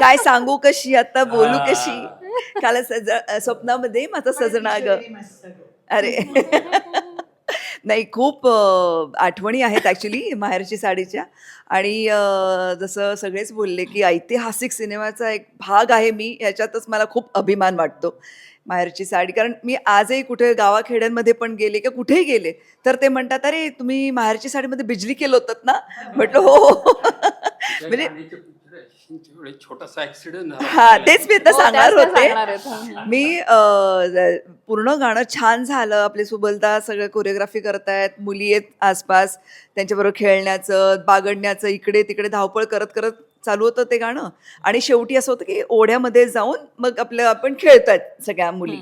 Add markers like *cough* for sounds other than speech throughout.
काय सांगू कशी आता बोलू कशी? काल सज स्वप्नामध्ये माझा सजना ग. अरे. नाही खूप आठवणी आहेत ॲक्च्युली माहेरची साडीच्या. आणि जसं सगळेच बोलले की ऐतिहासिक सिनेमाचा एक भाग आहे मी याच्यातच मला खूप अभिमान वाटतो माहेरची साडी. कारण मी आजही कुठे गावाखेड्यांमध्ये पण गेले किंवा कुठेही गेले तर ते म्हणतात अरे तुम्ही माहेरची साडीमध्ये बिजली केलं होतं ना? म्हटलं हो हो. *laughs* छोटासा ऍक्सिडेंट हा तेच मी आता हो, सांगणार त्याच त्या होते आहेत. हं. मी अ, पूर्ण गाणं छान झालं आपले सुबलता सगळं कोरिओग्राफी करतायत मुली आहेत आसपास त्यांच्याबरोबर खेळण्याचं बागडण्याचं इकडे तिकडे धावपळ करत करत चालू होतं ते गाणं. आणि शेवटी असं होतं की ओढ्यामध्ये जाऊन मग आपलं आपण खेळतायत सगळ्या मुली.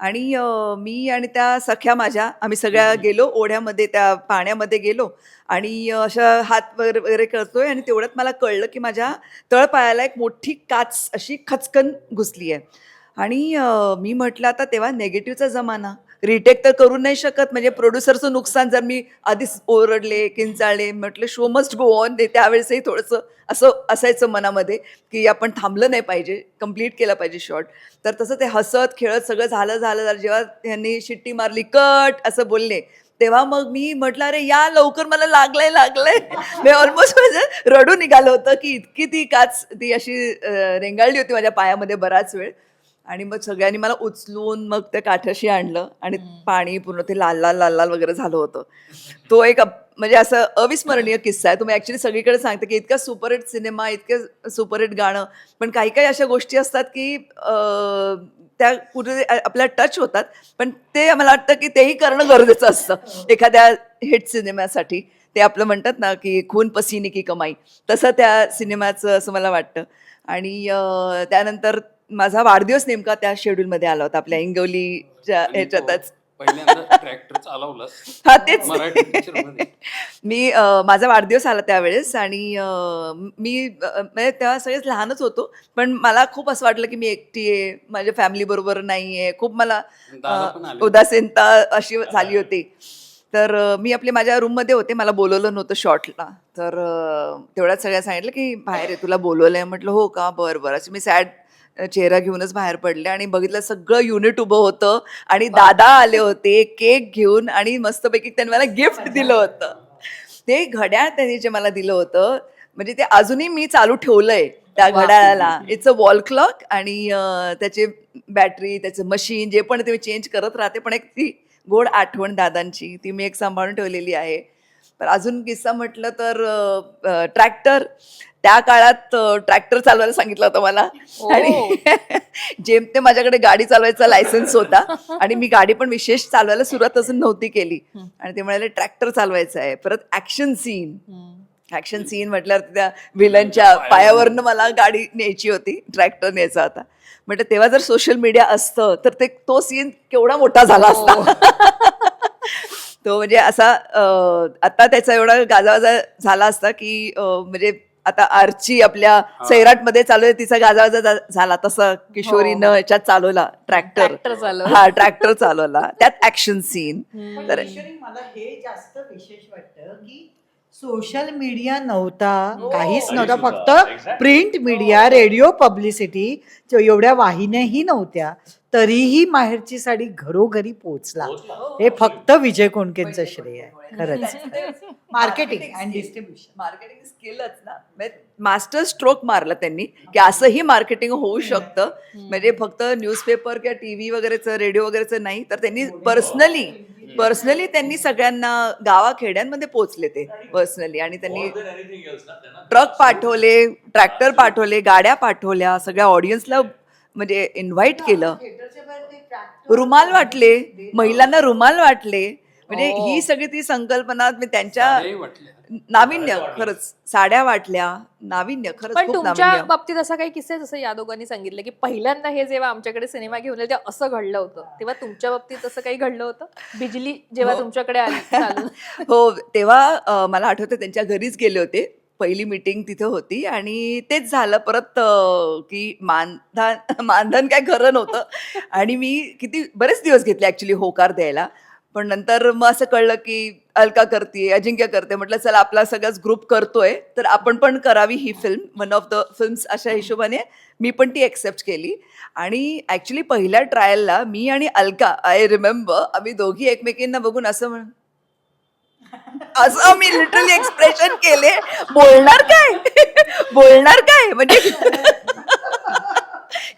आणि मी आणि त्या सख्या माझ्या आम्ही सगळ्या गेलो ओढ्यामध्ये त्या पाण्यामध्ये गेलो. आणि अशा हात वगैरे वगैरे करतोय आणि तेवढ्यात मला कळलं की माझ्या तळपायाला एक मोठी काच अशी खचकन घुसली आहे आणि मी म्हटलं आता तेव्हा नेगेटिव्हचा जमाना. रिटेक तर करू नाही शकत. म्हणजे प्रोड्युसरचं नुकसान जर मी आधीच ओरडले किंचाळले म्हटलं शो मस्ट गो ऑन त्यावेळेसही थोडंसं असं असायचं मनामध्ये की आपण थांबलं नाही पाहिजे कंप्लीट केलं पाहिजे शॉट तर तसं ते हसत खेळत सगळं झालं झालं झालं. जेव्हा त्यांनी शिट्टी मारली कट! असं बोलले तेव्हा मग मी म्हटलं अरे या लवकर मला लागलंय लागलंय. *laughs* मी ऑलमोस्ट म्हणजे रडू निघालं होतं की इतकी ती काच ती अशी रेंगाळली होती माझ्या पायामध्ये बराच वेळ. आणि मग सगळ्यांनी मला उचलून मग त्या काठाशी आणलं आणि पाणी पूर्ण ते लाल लाल लाल लाल वगैरे झालं होतं. तो एक म्हणजे असं अविस्मरणीय किस्सा आहे. तुम्ही ऍक्च्युली सगळीकडे सांगता की इतका सुपरहिट सिनेमा इतकं सुपरहिट गाणं पण काही काही अशा गोष्टी असतात की त्या कुठे आपल्या टच होतात पण ते मला वाटतं की तेही करणं गरजेचं असतं. एखाद्या हिट सिनेमासाठी. ते आपलं म्हणतात ना की खून पसीने की कमाई. तसं त्या सिनेमाचं असं मला वाटतं. आणि त्यानंतर माझा वाढदिवस नेमका त्या शेड्यूलमध्ये आला होता. आपल्या इंगवलीच्या ह्याच्यातच. हा तेच. *laughs* मी माझा वाढदिवस आला त्यावेळेस आणि मी म्हणजे तेव्हा सगळेच लहानच होतो. पण मला खूप असं वाटलं की मी एकटी आहे माझ्या फॅमिली बरोबर नाही आहे खूप मला. उदासीनता अशी झाली होती. तर मी आपली माझ्या रूममध्ये होते. मला बोलवलं नव्हतं शॉर्टला तर अ, तेवढ्यात सगळ्या सांगितलं की बाहेर आहे तुला बोलवलं आहे म्हटलं हो का? बरं बरं. असं मी सॅड चेहरा घेऊनच बाहेर पडले आणि बघितलं सगळं युनिट उभं होतं आणि दादा आले होते केक घेऊन आणि मस्तपैकी त्यांनी मला गिफ्ट दिलं होतं. ते घड्याळ त्यांनी जे मला दिलं होतं म्हणजे ते अजूनही मी चालू ठेवलंय त्या. घड्याळाला. इट्स अ वॉल क्लॉक आणि त्याचे बॅटरी त्याचं मशीन जे पण ते चेंज करत राहते पण एक ती गोड आठवण दादांची ती मी एक सांभाळून ठेवलेली आहे. पण अजून किस्सा म्हटलं तर ट्रॅक्टर. त्या काळात ट्रॅक्टर चालवायला सांगितलं होतं मला. आणि *laughs* जेम ते माझ्याकडे गाडी चालवायचा लायसन्स होता. *laughs* आणि मी गाडी पण विशेष चालवायला सुरुवात अजून नव्हती केली. आणि ते म्हणाले ट्रॅक्टर चालवायचं आहे. परत ऍक्शन सीन ऍक्शन सीन म्हटल्यावर त्या विलनच्या पायावरनं. मला गाडी न्यायची होती. ट्रॅक्टर न्यायचा होता. म्हटलं तेव्हा जर सोशल मीडिया असतं तर ते तो सीन केवढा मोठा झाला असता. *laughs* तो म्हणजे असा अं, आता त्याचा एवढा गाजावाजा झाला असता की म्हणजे आता आर्ची आपल्या सैराटमध्ये चालू आहे तिचा गाजावाजा झाला. तसं किशोरीनं याच्यात चालवला ट्रॅक्टर. हा ट्रॅक्टर चालवला. त्यात ऍक्शन सीन. तर मला हे जास्त विशेष वाटतं की सोशल मीडिया नव्हता काहीच नव्हता. फक्त प्रिंट मीडिया रेडिओ पब्लिसिटी एवढ्या वाहिन्याही नव्हत्या. तरीही माहेरची साडी घरोघरी पोहोचला हे. फक्त विजय कोणकेंचं श्रेय आहे. खरंच. मार्केटिंग अँड डिस्ट्रीब्युशन मार्केटिंग स्किलच ना. मास्टर स्ट्रोक मारला त्यांनी की असंही मार्केटिंग होऊ शकतं. म्हणजे फक्त न्यूजपेपर किंवा टीव्ही वगैरेचं रेडिओ वगैरेचं नाही तर त्यांनी पर्सनली पर्सनली त्यांनी सगळ्यांना गावाखेड्यांमध्ये पोहोचले ते पर्सनली आणि त्यांनी ट्रक पाठवले ट्रॅक्टर पाठवले गाड्या पाठवल्या सगळ्या ऑडियन्सला म्हणजे इन्व्हाइट केलं. रुमाल वाटले महिलांना रुमाल वाटले. म्हणजे हो. ही सगळी ती संकल्पना मी त्यांच्या. नाविन्य खरंच. साड्या वाटल्या नाविन्य खरंच पण तुमच्या बाबतीत असा काही किस्सा आहे जसं या दोघांनी सांगितलं की पहिल्यांदा हे जेव्हा आमच्याकडे सिनेमा घेऊन आले तेव्हा असं घडलं होतं. तेव्हा तुमच्या बाबतीत असं काही घडलं होतं? बिजली जेव्हा हो. तुमच्याकडे आली. *laughs* हो तेव्हा मला आठवतं त्यांच्या घरीच गेले होते. पहिली मीटिंग तिथं होती आणि तेच झालं परत की मानधन *laughs* मानधन काय खरं नव्हतं. आणि मी किती बरेच दिवस घेतले ऍक्च्युली होकार द्यायला. पण नंतर मग असं कळलं की अलका करते अजिंक्य करते. म्हटलं चला आपला सगळाच ग्रुप करतोय. तर आपण पण करावी ही film one of the films अशा हिशोबाने मी पण ती एक्सेप्ट केली. आणि ॲक्च्युली पहिल्या ट्रायलला मी आणि अलका आय रिमेंबर आम्ही दोघी एकमेकींना बघून असं म्हण असं मी लिटरली एक्सप्रेशन केले. बोलणार काय? बोलणार काय? म्हणजे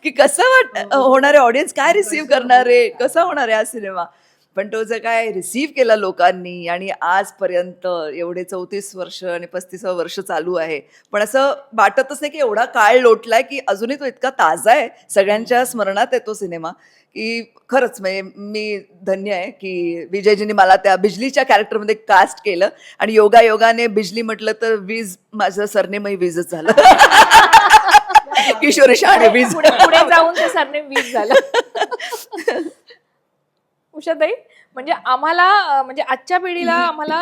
की कसं वाट होणार आहे ऑडियन्स काय रिसीव्ह करणार आहे कसा होणार आहे हा सिनेमा पण तो जर काय रिसीव्ह केला लोकांनी आणि आजपर्यंत एवढे चौतीस वर्ष आणि पस्तीस वर्ष चालू आहे पण असं वाटतच नाही की एवढा काळ लोटलाय की अजूनही तो इतका ताजा आहे. सगळ्यांच्या स्मरणात आहे तो सिनेमा की खरंच म्हणजे मी धन्य आहे की विजयजींनी मला त्या बिजलीच्या कॅरेक्टरमध्ये कास्ट केलं आणि योगा योगाने बिजली म्हटलं तर वीज माझं सरनेमही वीजच झालं. *laughs* किशोरी शहाणे वीज. पुढे पुढे जाऊन ते सरनेम वीज झालं. उषाताई म्हणजे आम्हाला म्हणजे आजच्या पिढीला आम्हाला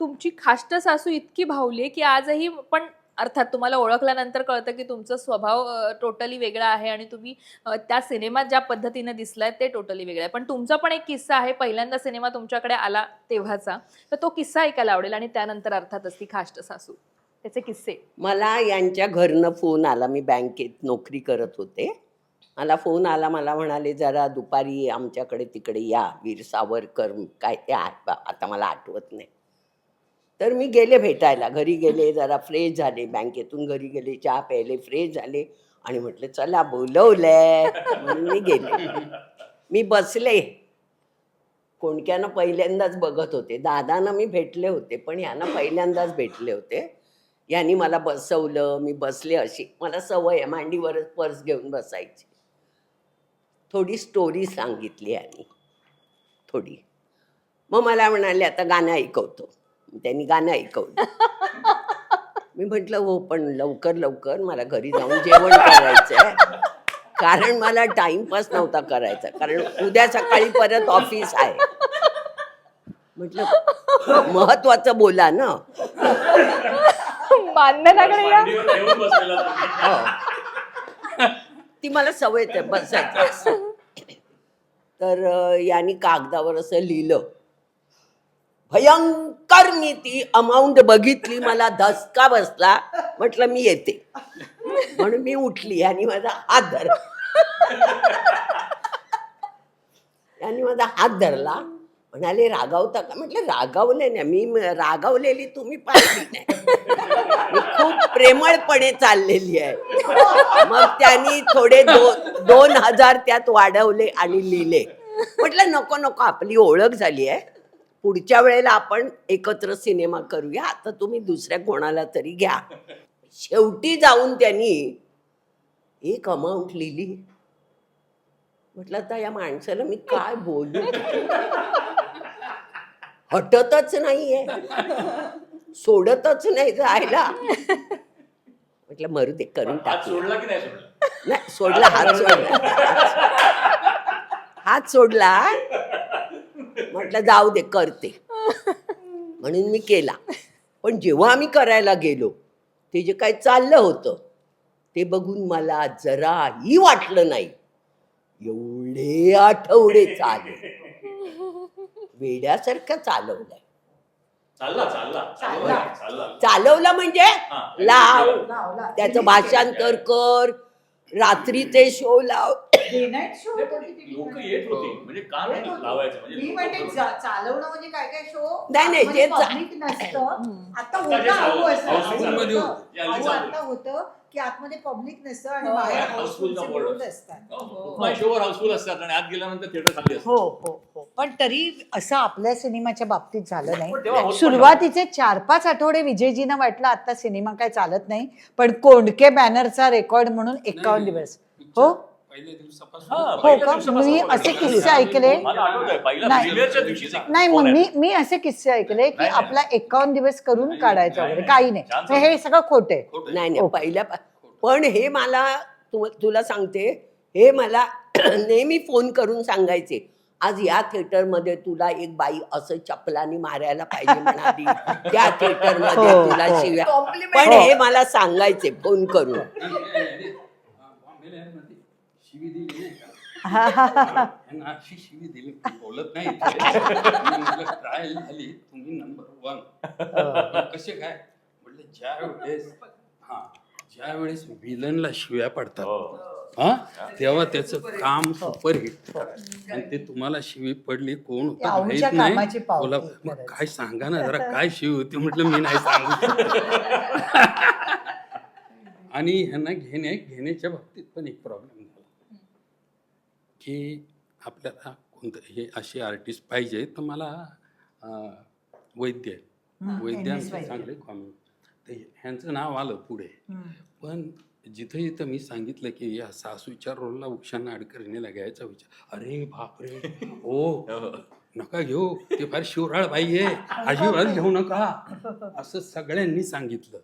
तुमची खाष्ट सासू इतकी भावली की आजही पण अर्थात तुम्हाला ओळखल्यानंतर कळतं की तुमचा स्वभाव टोटली वेगळा आहे आणि तुम्ही त्या सिनेमात ज्या पद्धतीने दिसलाय ते टोटली वेगळं आहे. पण तुमचा पण एक किस्सा आहे पहिल्यांदा सिनेमा तुमच्याकडे आला तेव्हाचा तर तो किस्सा ऐकायला आवडेल आणि त्यानंतर अर्थातच ती खाष्ट सासू. त्याचे किस्से. मला यांच्या घरनं फोन आला मी बँकेत नोकरी करत होते. मला फोन आला मला म्हणाले जरा दुपारी आमच्याकडे तिकडे या वीर सावरकर काय ते बा, आता मला आठवत नाही. तर मी गेले भेटायला. घरी गेले जरा फ्रेश झाले. बँकेतून घरी गेले चहा प्यायले फ्रेश झाले. आणि म्हटलं चला बोलवलंय. म्हणून मी गेले. मी बसले. कोणक्यानं पहिल्यांदाच बघत होते. दादांना मी भेटले होते पण यांना पहिल्यांदाच भेटले होते. यांनी मला बसवलं. मी बसले अशी. मला सवय आहे मांडीवरच पर्स घेऊन बसायची. थोडी स्टोरी सांगितली यांनी थोडी. मग मला म्हणाले आता गाणं ऐकवतो. त्यांनी गाणं ऐकवलं. *laughs* मी म्हटलं हो पण लवकर लवकर मला घरी जाऊन जेवण करायचं आहे कारण मला टाइमपास नव्हता करायचा. कारण उद्या सकाळी परत ऑफिस आहे. म्हटलं महत्वाचं बोला ना. या ती. मला सवय आहे बसायची. तर यांनी कागदावर असं लिहिलं. भयंकर मी ती अमाऊंट बघितली मला धसका बसला. म्हटलं मी येते. म्हणून मी उठली आणि माझा हात धरला आणि माझा हात धरला. म्हणाले रागावता का म्हटलं रागावले नाही मी रागावलेली तुम्ही पाहिली नाही. खूप प्रेमळपणे चाललेली आहे. मग त्यांनी थोडे दोन हजार त्यात वाढवले आणि लिहिले. म्हटलं नको नको आपली ओळख झाली आहे. पुढच्या वेळेला आपण एकत्र सिनेमा करूया. आता तुम्ही दुसऱ्या कोणाला तरी घ्या. शेवटी जाऊन त्यांनी एक अमाऊंट लिहिली. म्हटलं आता या माणसाला मी काय बोलू? हटतच नाहीये. सोडतच नाही जायला. म्हटलं मरू दे करून टाक सोडला की नाही सोडला? नाही सोडला हात सोडला. हात सोडला. म्हटलं जाऊ दे करते. म्हणून मी केला. पण जेव्हा आम्ही करायला गेलो ते जे काय चाललं होतं ते बघून मला जराही वाटलं नाही. एवढे आठवडे चालले. वेड्यासारखं चालवलंय. चालवलं म्हणजे. लाव. त्याचं भाषांतर कर. रात्रीचे शो लाव. लोक. येत होती. म्हणजे का नाही लावायचं म्हणजे मी लोकं म्हणते बरोबर- जा- चालवणं म्हणजे काय काय शो नाही, नाही, जे चा- पब्लिक नसतं आता होतं असं. मध्ये. या की आतमध्ये पब्लिक नसतं आणि हो. बाहेर. असतात. हो, नाही, शोवर हाऊसफुल असतात आणि आत गेल्यानंतर थिएटर खाली हो हो हो. पण तरी असं आपल्या सिनेमाच्या बाबतीत झालं पण तेव्हा नाही पण सुरुवातीचे चार पाच आठवडे विजयजींना वाटलं आता सिनेमा काय चालत नाही. पण कोंडके बॅनरचा रेकॉर्ड म्हणून एकावन्न दिवस. हो? हा, पहिल्या का दिवसापासून मी बोलायचं. असे किस्से ऐकले मला आठवतंय पहिल्या नाही. प्रीमियरच्या दिवशीचा नाही फोन मग. मी मी असे किस्से ऐकले की. आपला एकावन्न दिवस करून काढायचं वगैरे. काही नाही हे सगळं खोटे. नाही नाही. पहिल्या पण हे मला तुला सांगते हे मला *clears throat* नेहमी फोन करून सांगायचे आज या थिएटरमध्ये तुला एक बाई असं चपलानी मारायला पाहिजे म्हणाली त्या थिएटरमध्ये हो, तुला हो. शिव्या. पण हे मला सांगायचे फोन करून शिवी दिली नाही का? *laughs* अशी शिवी दिली बोलत नाही ट्रायल झाली तुम्ही नंबर वन कसे काय? म्हटलं ज्या वेळेस हा ज्या वेळेस विलनला शिव्या पडतात हो. हा तेव्हा त्याचं काम सुपर हिट आणि ते तुम्हाला शिवी पडली कोण होतं माहीत नाही. बोला मग. काय सांगा ना जरा काय शिवी होती? म्हटलं मी नाही सांगू. *laughs* आणि ह्यांना घेण्या घेण्याच्या बाबतीत पण एक प्रॉब्लेम की आपल्याला कोणतं हे असे आर्टिस्ट पाहिजे तर मला अं, वैद्य हम्म, वैद्यांचं MS वैद्य. चांगले कॉमेडी ते ह्यांचं नाव आलं पुढे. पण जिथं जिथं मी सांगितलं की या सासूच्या रोलला उक्षांना अडकरणीला घ्यायचा विचार अरे बापरे हो नका घेऊ ते फार शिवराळ बाई आहे अजिबात घेऊ नका असं सगळ्यांनी सांगितलं.